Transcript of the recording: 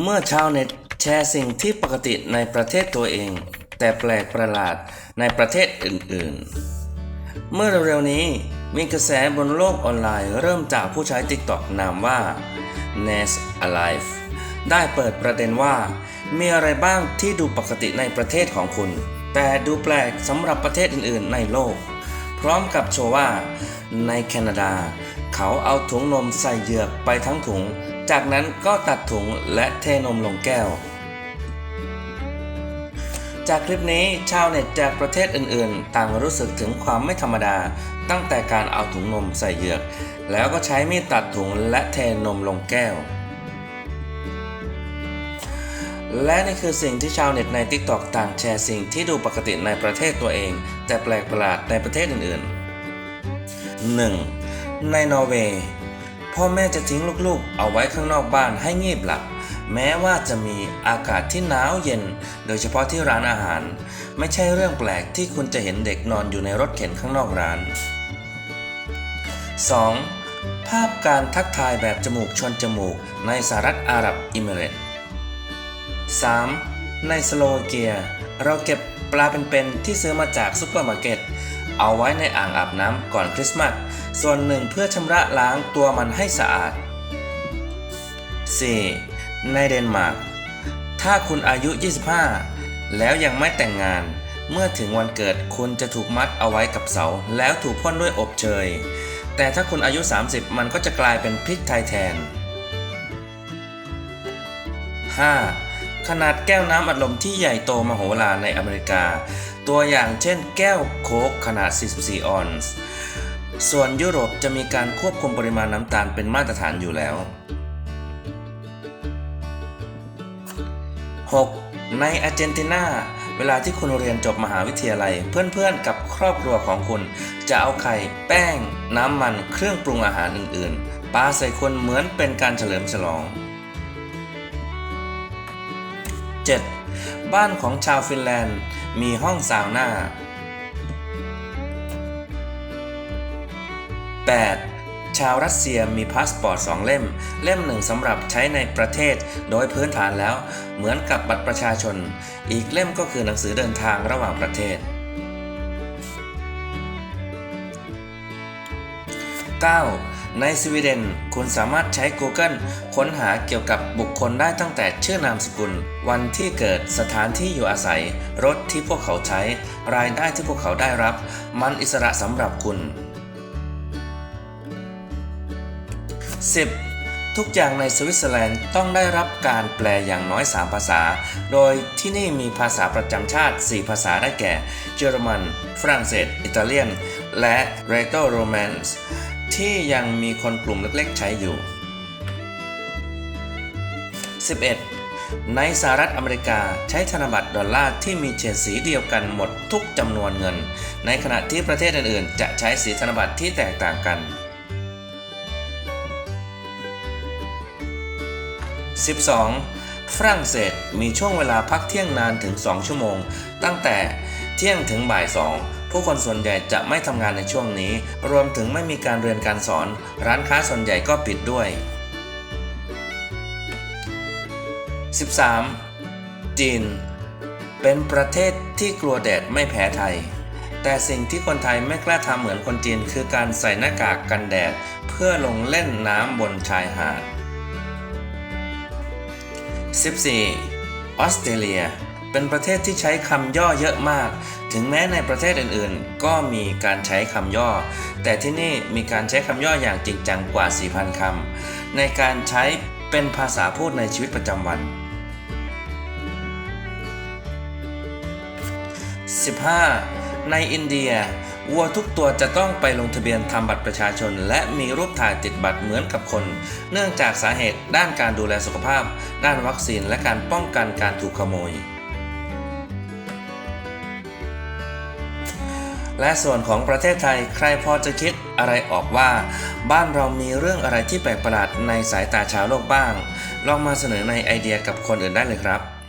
เมื่อชาวเน็ตแชร์สิ่งที่ปกติในประเทศตัวเอง แต่แปลกประหลาดในประเทศอื่นๆ เมื่อเร็วๆนี้มีกระแสบนโลกออนไลน์ เริ่มจากผู้ใช้ TikTok นามว่า Nas Alive ได้เปิดประเด็นว่า มีอะไรบ้างที่ดูปกติในประเทศของคุณ แต่ดูแปลกสำหรับประเทศอื่นๆ ในโลก พร้อมกับโชว์ว่า ในแคนาดา เขาเอาถุงนมใส่เหยือกไปทั้งถุง จากนั้นก็ตัดถุงและเทนมลงแก้ว จากคลิปนี้ชาวเน็ตจากประเทศอื่นๆ ต่างรู้สึกถึงความไม่ธรรมดา ตั้งแต่การเอาถุงนมใส่เหยือก แล้วก็ใช้มีดตัดถุงและเทนมลงแก้วและนี่คือสิ่งที่ชาวเน็ตใน TikTok ต่างแชร์สิ่งที่ดูปกติในประเทศตัวเอง แต่แปลกประหลาดในประเทศอื่นๆ 1. ในนอร์เวย์พ่อแม่จะทิ้งลูกๆ เอาไว้ข้างนอกบ้านให้งีบหลับ แม้ว่าจะมีอากาศที่หนาวเย็น โดยเฉพาะที่ร้านอาหาร ไม่ใช่เรื่องแปลกที่คุณจะเห็นเด็กนอนอยู่ในรถเข็นข้างนอกร้าน 2. ภาพการทักทายแบบจมูกชนจมูกในสหรัฐอาหรับอิมิเรตส์ 3. ในสโลวาเกีย เราเก็บปลาเป็นๆที่ซื้อมาจากซุปเปอร์มาร์เก็ต เอาไว้ในอ่างอาบน้ำก่อนคริสต์มาส ส่วนหนึ่งเพื่อชำระล้างตัวมันให้สะอาด 4. ในเดนมาร์ก ถ้าคุณอายุ 25 แล้วยังไม่แต่งงาน เมื่อถึงวันเกิดคุณจะถูกมัดเอาไว้กับเสา แล้วถูกพ่นด้วยอบเชย แต่ถ้าคุณอายุ 30 มันก็จะกลายเป็นพริกไทยแทน 5. ขนาดแก้วน้ำอัดลมที่ใหญ่โตมโหฬารในอเมริกา ตัวอย่างเช่นแก้วโค้กขนาด 44 ออนซ์ ส่วนยุโรปจะมีการควบคุมปริมาณน้ำตาลเป็นมาตรฐานอยู่แล้ว 6. ในอาร์เจนตินาเวลาที่คุณเรียนจบมหาวิทยาลัย เพื่อนๆ กับครอบครัวของคุณ จะเอาไข่ แป้ง น้ำมัน เครื่องปรุงอาหารอื่นๆปาใส่คนเหมือนเป็นการเฉลิมฉลอง 7. บ้านของชาวฟินแลนด์ มีห้องซาวน่า 8. ชาวรัสเซียมีพาสปอร์ต 2 เล่ม เล่มหนึ่งสำหรับใช้ในประเทศโดยพื้นฐานแล้ว เหมือนกับบัตรประชาชน อีกเล่มก็คือหนังสือเดินทางระหว่างประเทศ 9. ในสวีเดน คุณสามารถใช้ Google ค้นหาเกี่ยวกับบุคคลได้ตั้งแต่ชื่อนามสกุล วันที่เกิดสถานที่อยู่อาศัย รถที่พวกเขาใช้ รายได้ที่พวกเขาได้รับ มันอิสระสำหรับคุณ 10. ทุกอย่างในสวิตเซอร์แลนด์ต้องได้รับการแปลอย่างน้อย 3 ภาษา โดยที่นี่มีภาษาประจำชาติ 4 ภาษาได้แก่ เยอรมัน ฝรั่งเศส อิตาเลียน และเรโตโรแมนส์ ที่ยังมีคนกลุ่มเล็กๆ ใช้อยู่ 11. ในสหรัฐอเมริกาใช้ธนบัตรดอลลาร์ที่มีเฉดสีเดียวกันหมดทุกจำนวนเงิน ในขณะที่ประเทศอื่นๆ จะใช้สีธนบัตรที่แตกต่างกัน 12. ฝรั่งเศสมีช่วงเวลาพักเที่ยงนานถึง 2 ชั่วโมง ตั้งแต่เที่ยงถึงบ่าย2 ผู้คนส่วนใหญ่จะไม่ทำงานในช่วงนี้ รวมถึงไม่มีการเรียนการสอน ร้านค้าส่วนใหญ่ก็ปิดด้วย 13. จีน เป็นประเทศที่กลัวแดดไม่แพ้ไทย แต่สิ่งที่คนไทยไม่กล้าทำเหมือนคนจีน คือการใส่หน้ากากกันแดด เพื่อลงเล่นน้ำบนชายหาด 14. ออสเตรเลีย เป็นประเทศที่ใช้คำย่อเยอะมาก ถึงแม้ในประเทศอื่นๆ ก็มีการใช้คำย่อ แต่ที่นี่มีการใช้คำย่ออย่างจริงจังกว่า 4,000 คำในการใช้เป็นภาษาพูดในชีวิตประจำวัน 15. ในอินเดียวัวทุกตัวจะต้องไปลงทะเบียนทำบัตรประชาชน และมีรูปถ่ายติดบัตรเหมือนกับคน เนื่องจากสาเหตุด้านการดูแลสุขภาพ ด้านวัคซีนและการป้องกันการถูกขโมย และส่วนของประเทศไทยใครพอจะคิดอะไรออกว่า บ้านเรามีเรื่องอะไรที่แปลกประหลาดในสายตาชาวโลกบ้าง ลองมาเสนอในไอเดียกับคนอื่นได้เลยครับ